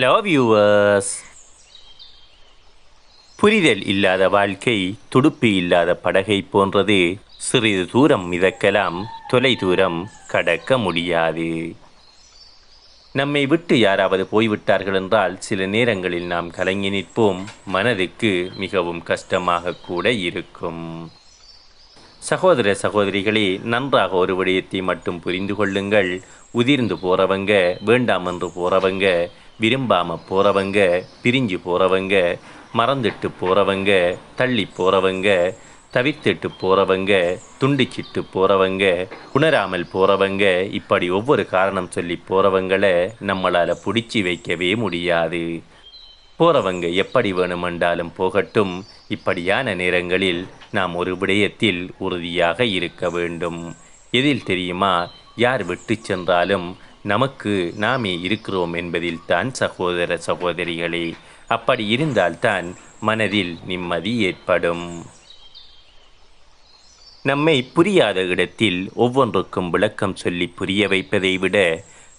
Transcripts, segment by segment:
Hello viewers புரிதல் இல்லாத வாழ்க்கை துடுப்பு இல்லாத படகை போன்றது சிறிது தூரம் மிதக்கலாம் தொலை தூரம் கடக்க முடியாது. நம்மை விட்டு யாராவது போய்விட்டார்கள் என்றால் சில நேரங்களில் நாம் கலங்கி நிற்போம் மனதுக்கு மிகவும் கஷ்டமாக கூட இருக்கும். சகோதர சகோதரிகளே நன்றாக ஒரு விடயத்தை மட்டும் புரிந்து கொள்ளுங்கள். உதிர்ந்து போறவங்க வேண்டாம் என்று போறவங்க விரும்பாமல் போறவங்க பிரிஞ்சு போறவங்க மறந்துட்டு போறவங்க தள்ளி போறவங்க தவிர்த்துட்டு போறவங்க துண்டிச்சிட்டு போறவங்க உணராமல் போறவங்க இப்படி ஒவ்வொரு காரணம் சொல்லி போகிறவங்களை நம்மளால பிடிச்சி வைக்கவே முடியாது. போறவங்க எப்படி வேணுமென்றாலும் போகட்டும். இப்படியான நேரங்களில் நாம் ஒரு விடயத்தில் உறுதியாக இருக்க வேண்டும். எதில் தெரியுமா? யார் விட்டு சென்றாலும் நமக்கு நாமே இருக்கிறோம் என்பதில் தான் சகோதர சகோதரிகளே. அப்படி இருந்தால்தான் மனதில் நிம்மதி ஏற்படும். நம்மை புரியாத இடத்தில் ஒவ்வொன்றுக்கும் விளக்கம் சொல்லி புரிய வைப்பதை விட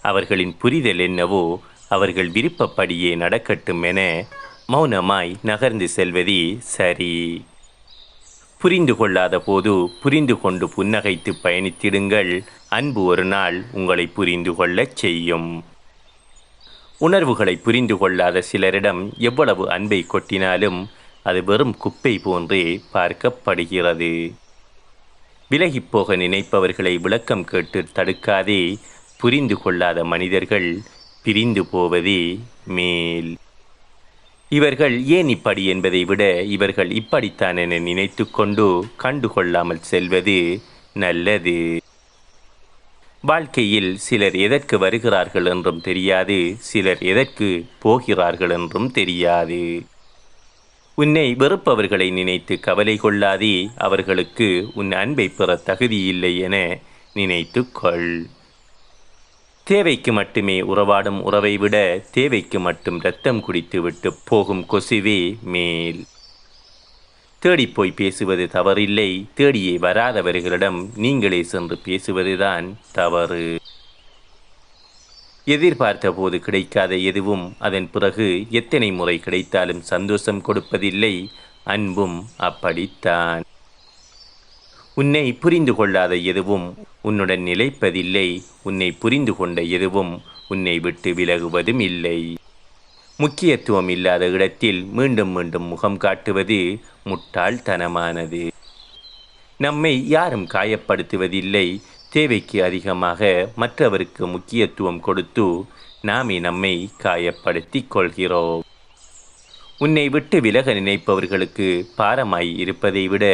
அவர்களின் புரிதல் என்னவோ அவர்கள் விருப்பப்படியே நடக்கட்டும் என மௌனமாய் நகர்ந்து செல்வதே சரி. புரிந்து கொள்ளாத போது புரிந்து கொண்டு புன்னகைத்து பயணித்திடுங்கள். அன்பு ஒரு நாள் உங்களை புரிந்து கொள்ளச் செய்யும். உணர்வுகளை புரிந்து கொள்ளாத சிலரிடம் எவ்வளவு அன்பை கொட்டினாலும் அது வெறும் குப்பை போன்றே பார்க்கப்படுகிறது. விலகிப் போக நினைப்பவர்களை விளக்கம் கேட்டு தடுக்காதே. புரிந்து கொள்ளாத மனிதர்கள் பிரிந்து போவதே மேல். இவர்கள் ஏன் இப்படி என்பதை விட இவர்கள் இப்படித்தான் என நினைத்து கொண்டு கண்டுகொள்ளாமல் செல்வது நல்லது. வாழ்க்கையில் சிலர் எதற்கு வருகிறார்கள் என்றும் தெரியாது சிலர் எதற்கு போகிறார்கள் என்றும் தெரியாது. உன்னை வெறுப்பவர்களை நினைத்து கவலை கொள்ளாதே அவர்களுக்கு உன் அன்பை பெற தகுதியில்லை என நினைத்து கொள் தேவைக்கு மட்டுமே உறவாடும் உறவை விட தேவைக்கு மட்டும் ரத்தம் குடித்துவிட்டு போகும் கொசுவே மேல். தேடிப்போய் பேசுவது தவறில்லை. தேடியே வராதவர்களிடம் நீங்களே சென்று பேசுவதுதான் தவறு. எதிர்பார்த்த போது கிடைக்காத எதுவும் அதன் பிறகு எத்தனை முறை கிடைத்தாலும் சந்தோஷம் கொடுப்பதில்லை. அன்பும் அப்படித்தான். உன்னை புரிந்து கொள்ளாத எதுவும் உன்னுடன் நிலைப்பதில்லை. உன்னை புரிந்து கொண்ட எதுவும் உன்னை விட்டு விலகுவதும் இல்லை. முக்கியத்துவம் இல்லாத இடத்தில் மீண்டும் மீண்டும் முகம் காட்டுவது முட்டாள்தனமானது. நம்மை யாரும் காயப்படுத்துவதில்லை. தேவைக்கு அதிகமாக மற்றவருக்கு முக்கியத்துவம் கொடுத்து நாமே நம்மை காயப்படுத்திக் கொள்கிறோம். உன்னை விட்டு விலக நினைப்பவர்களுக்கு பாரமாய் இருப்பதை விட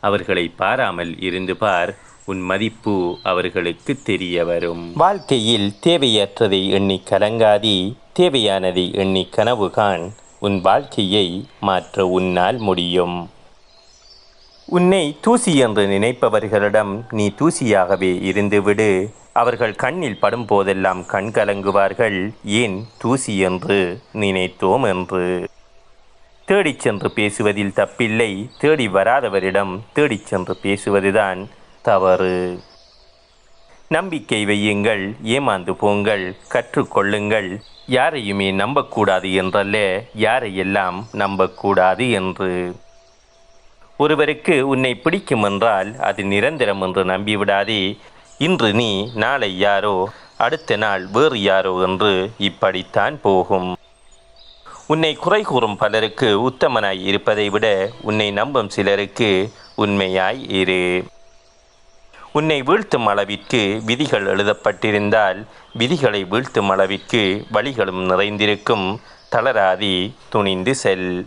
அவர்களை பாராமல் இருந்து பார் உன் மதிப்பு அவர்களுக்கு தெரிய வரும் வாழ்க்கையில் தேவையற்றதை எண்ணி கலங்காதி தேவையானதை எண்ணி கனவு காண் உன் வாழ்க்கையை மாற்ற உன்னால் முடியும். உன்னை தூசி என்று நினைப்பவர்களிடம் நீ தூசியாகவே இருந்துவிடு. அவர்கள் கண்ணில் படும் போதெல்லாம் கண் கலங்குவார்கள் ஏன் தூசி என்று நினைத்தோம் என்று. தேடிச் சென்று பேசுவதில் தப்பில்லை. தேடி வராதவரிடம் தேடிச் சென்று பேசுவதுதான் தவறு. நம்பிக்கை வையுங்கள் ஏமாந்து போங்கள் கற்றுக்கொள்ளுங்கள் யாரையுமே நம்பக்கூடாது என்றல்ல யாரையெல்லாம் நம்பக்கூடாது என்று. ஒருவருக்கு உன்னை பிடிக்கும் என்றால் அது நிரந்தரம் என்று நம்பிவிடாதே. இன்று நீ நாளை யாரோ அடுத்த நாள் வேறு யாரோ என்று இப்படித்தான் போகும். உன்னை குறை கூறும் பலருக்கு உத்தமனாய் இருப்பதை விட உன்னை நம்பும் சிலருக்கு உண்மையாய் இரு. உன்னை வீழ்த்தும் அளவிற்கு விதிகள் எழுதப்பட்டிருந்தால் விதிகளை வீழ்த்தும் அளவிற்கு வழிகளும் நிறைந்திருக்கும். தளராதி துணிந்து செல்.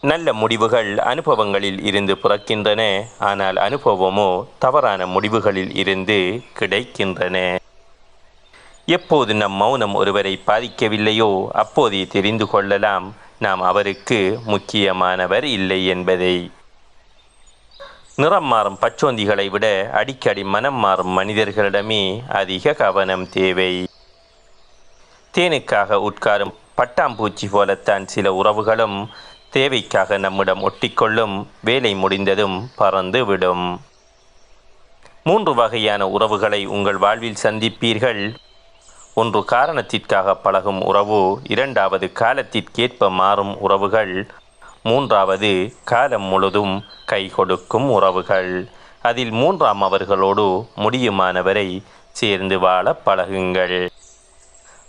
நல்ல முடிவுகள் அனுபவங்களில் இருந்து பிறக்கின்றன. ஆனால் அனுபவமோ தவறான முடிவுகளில் இருந்து கிடைக்கின்றன. எப்போது நம் மௌனம் ஒருவரை பாதிக்கவில்லையோ அப்போதே தெரிந்து கொள்ளலாம். நாம் அவருக்கு முக்கியமானவர் இல்லை என்பதை. நிறம் மாறும் பச்சோந்திகளை விட அடிக்கடி மனம் மாறும் மனிதர்களிடமே அதிக கவனம் தேவை. தேனுக்காக உட்காரும் பட்டாம்பூச்சி போலத்தான் சில உறவுகளும் தேவைக்காக நம்மிடம் ஒட்டிக்கொள்ளும் வேலை முடிந்ததும் பறந்து விடும் மூன்று வகையான உறவுகளை உங்கள் வாழ்வில் சந்திப்பீர்கள். ஒன்று காரணத்திற்காக பழகும் உறவு இரண்டாவது காலத்திற்கேற்ப மாறும் உறவுகள் மூன்றாவது காலம் முழுதும் கை கொடுக்கும் உறவுகள். அதில் மூன்றாம் அவர்களோடு முடியுமானவரை சேர்ந்து வாழ பழகுங்கள்.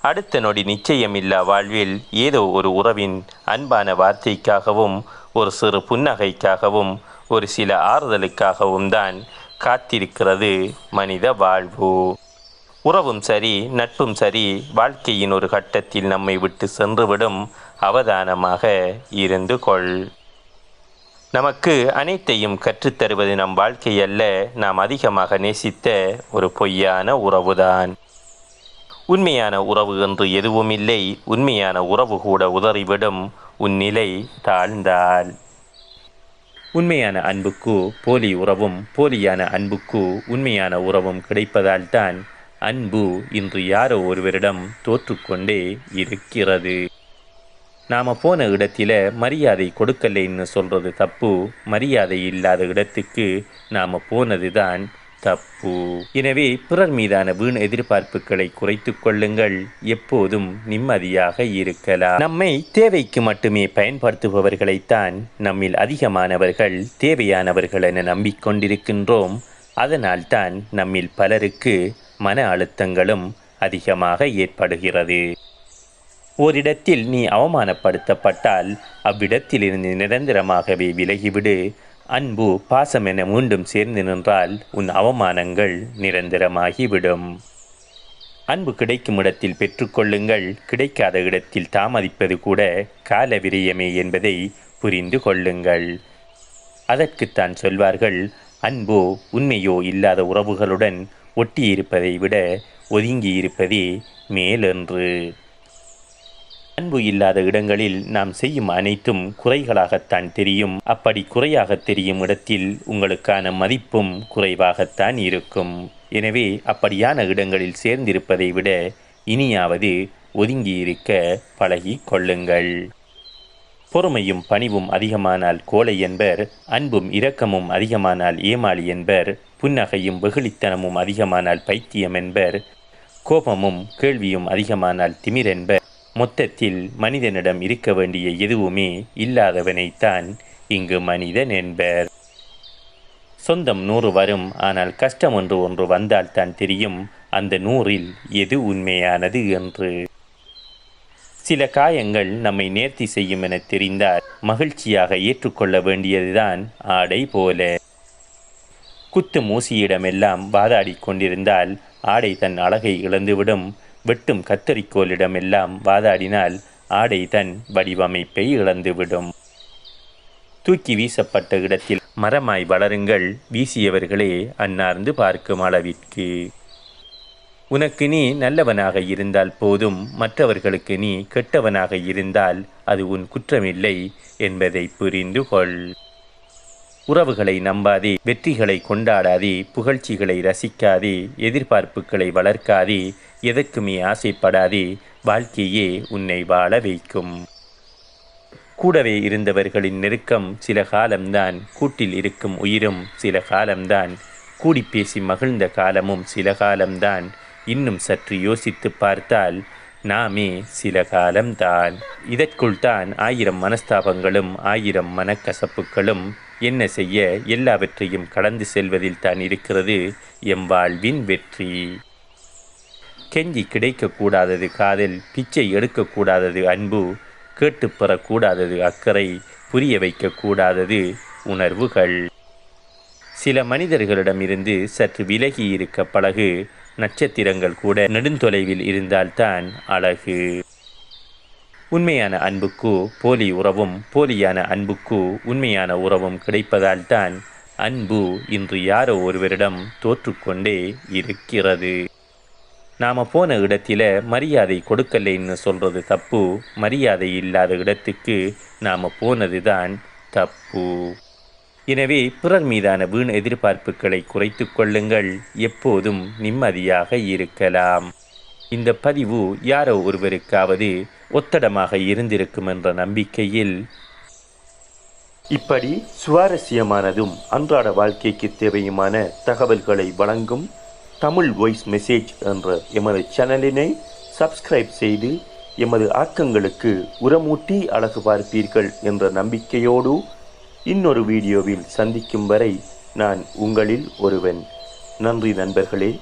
அடுத்த நொடி நிச்சயமில்லா வாழ்வில் ஏதோ ஒரு உறவின் அன்பான வார்த்தைக்காகவும் ஒரு சிறு புன்னகைக்காகவும் ஒரு சில ஆறுதலுக்காகவும் தான் காத்திருக்கிறது மனித வாழ்வு. உறவும் சரி நட்பும் சரி வாழ்க்கையின் ஒரு கட்டத்தில் நம்மை விட்டு சென்றுவிடும் அவதானமாக இருந்து கொள். நமக்கு அனைத்தையும் கற்றுத்தருவது நம் வாழ்க்கை அல்ல நாம் அதிகமாக நேசித்த ஒரு பொய்யான உறவுதான். உண்மையான உறவு என்று எதுவும் இல்லை உண்மையான உறவு கூட உதறிவிடும் உன் நிலை தாழ்ந்தால். உண்மையான அன்புக்கு போலி உறவும் போலியான அன்புக்கு உண்மையான உறவும் கிடைப்பதால் தான் அன்பு இன்று யாரோ ஒருவரிடம் தோற்றுக்கொண்டே இருக்கிறது. நாம போன இடத்தில மரியாதை கொடுக்கலைன்னு சொல்றது தப்பு. மரியாதை இல்லாத இடத்துக்கு நாம போனதுதான் தப்பு. எனவே பிறர் மீதான வீண் எதிர்பார்ப்புகளை குறைத்து கொள்ளுங்கள். எப்போதும் நிம்மதியாக இருக்கலாம். நம்மை தேவைக்கு மட்டுமே பயன்படுத்துபவர்களைத்தான் நம்மில் அதிகமானவர்கள் தேவையானவர்கள் என நம்பிக்கொண்டிருக்கின்றோம். அதனால்தான் நம்மில் பலருக்கு மன அழுத்தங்களும் அதிகமாக ஏற்படுகிறது. ஓரிடத்தில் நீ அவமானப்படுத்தப்பட்டால் அவ்விடத்திலிருந்து நிரந்தரமாகவே விலகிவிடு. அன்பு பாசம் என மீண்டும் சேர்ந்து நின்றால் உன் அவமானங்கள் நிரந்தரமாகிவிடும். அன்பு கிடைக்கும் இடத்தில் பெற்றுக்கொள்ளுங்கள் கிடைக்காத இடத்தில் தாமதிப்பது கூட கால விரயமே என்பதை புரிந்து கொள்ளுங்கள். அதற்குத்தான் சொல்வார்கள் அன்போ உண்மையோ இல்லாத உறவுகளுடன் ஒட்டியிருப்பதை விட ஒதுங்கியிருப்பதே மேலென்று. அன்பு இல்லாத இடங்களில் நாம் செய்யும் அனைத்தும் குறைகளாகத்தான் தெரியும். அப்படி குறையாக தெரியும் இடத்தில் உங்களுக்கான மதிப்பும் குறைவாகத்தான் இருக்கும். எனவே அப்படியான இடங்களில் சேர்ந்திருப்பதை விட இனியாவது ஒதுங்கியிருக்க பழகி கொள்ளுங்கள். பொறுமையும் பணிவும் அதிகமானால் கோலை என்பர் அன்பும் இரக்கமும் அதிகமானால் ஏமாளி என்பர் புன்னகையும் வெகுளித்தனமும் அதிகமானால் பைத்தியம் என்பர் கோபமும் கேள்வியும் அதிகமானால் திமிர் என்பர். மொத்தத்தில் மனிதனிடம் இருக்க வேண்டிய எதுவுமே இல்லாதவனைத்தான் இங்கு மனிதன் என்பர். சொந்தம் நூறு வரும் ஆனால் கஷ்டம் என்று ஒன்று வந்தால் தான் தெரியும் அந்த நூறில் எது உண்மையானது என்று. சில காயங்கள் நம்மை நேர்த்தி செய்யும் என தெரிந்தால் மகிழ்ச்சியாக ஏற்றுக்கொள்ள வேண்டியதுதான் ஆடை போல. குத்து மூசியிடமெல்லாம் வாதாடி கொண்டிருந்தால் ஆடை தன் அழகை இழந்துவிடும். வெட்டும் கத்தரிக்கோலிடமெல்லாம் வாதாடினால் ஆடை தன் வடிவமைப்பை இழந்துவிடும். தூக்கி வீசப்பட்ட இடத்தில் மரமாய் வளருங்கள் வீசியவர்களே அன்னார்ந்து பார்க்கும் அளவிற்கு. உனக்கு நீ நல்லவனாக இருந்தால் போதும் மற்றவர்களுக்கு நீ கெட்டவனாக இருந்தால் அது உன் குற்றமில்லை என்பதை புரிந்து கொள். உறவுகளை நம்பாதே வெற்றிகளை கொண்டாடாதே புகழ்ச்சிகளை ரசிக்காதே எதிர்பார்ப்புகளை வளர்க்காதே எதற்குமே ஆசைப்படாதே வாழ்க்கையே உன்னை வாழ வைக்கும். கூடவே இருந்தவர்களின் நெருக்கம் சில காலம்தான் கூட்டில் இருக்கும் உயிரும் சில காலம்தான் கூடி பேசி மகிழ்ந்த காலமும் சில காலம்தான் இன்னும் சற்று யோசித்து பார்த்தால் நாமே சில காலம்தான். இதற்குள் தான் ஆயிரம் மனஸ்தாபங்களும் ஆயிரம் மனக்கசப்புகளும் என்ன செய்ய எல்லாவற்றையும் கடந்து செல்வதில் தான் இருக்கிறது எம் வாழ்வின் வெற்றி. கெஞ்சி கிடைக்கக்கூடாதது காதல் பிச்சை எடுக்கக்கூடாதது அன்பு கேட்டு பெறக்கூடாதது அக்கறை புரிய வைக்கக்கூடாதது உணர்வுகள். சில மனிதர்களிடமிருந்து சற்று விலகி இருக்க பழகு நட்சத்திரங்கள் கூட நெடுந்தொலைவில் இருந்தால்தான் அழகு. உண்மையான அன்புக்கு போலி உறவும் போலியான அன்புக்கு உண்மையான உறவும் கிடைப்பதால் தான் அன்பு இன்று யாரோ ஒருவரிடம் தோற்றுக்கொண்டே இருக்கிறது. நாம் போன இடத்துல மரியாதை கொடுக்கலைன்னு சொல்கிறது தப்பு மரியாதை இல்லாத இடத்துக்கு நாம் போனது தான் தப்பு. எனவே பிறர் மீதான வீண் எதிர்பார்ப்புகளை குறைத்து கொள்ளுங்கள். எப்போதும் நிம்மதியாக இருக்கலாம். இந்த பதிவு யாரோ ஒருவருக்காவது ஒத்தடமாக இருந்திருக்கும் என்ற நம்பிக்கையில் இப்படி சுவாரஸ்யமானதும் அன்றாட வாழ்க்கைக்கு தேவையுமான தகவல்களை வழங்கும் தமிழ் வாய்ஸ் மெசேஜ் என்ற எமது சேனலினை சப்ஸ்கிரைப் செய்து எமது ஆக்கங்களுக்கு உரமூட்டி அழகு பார்ப்பீர்கள் என்ற நம்பிக்கையோடு இன்னொரு வீடியோவில் சந்திக்கும் வரை நான் உங்களில் ஒருவன். நன்றி நண்பர்களே.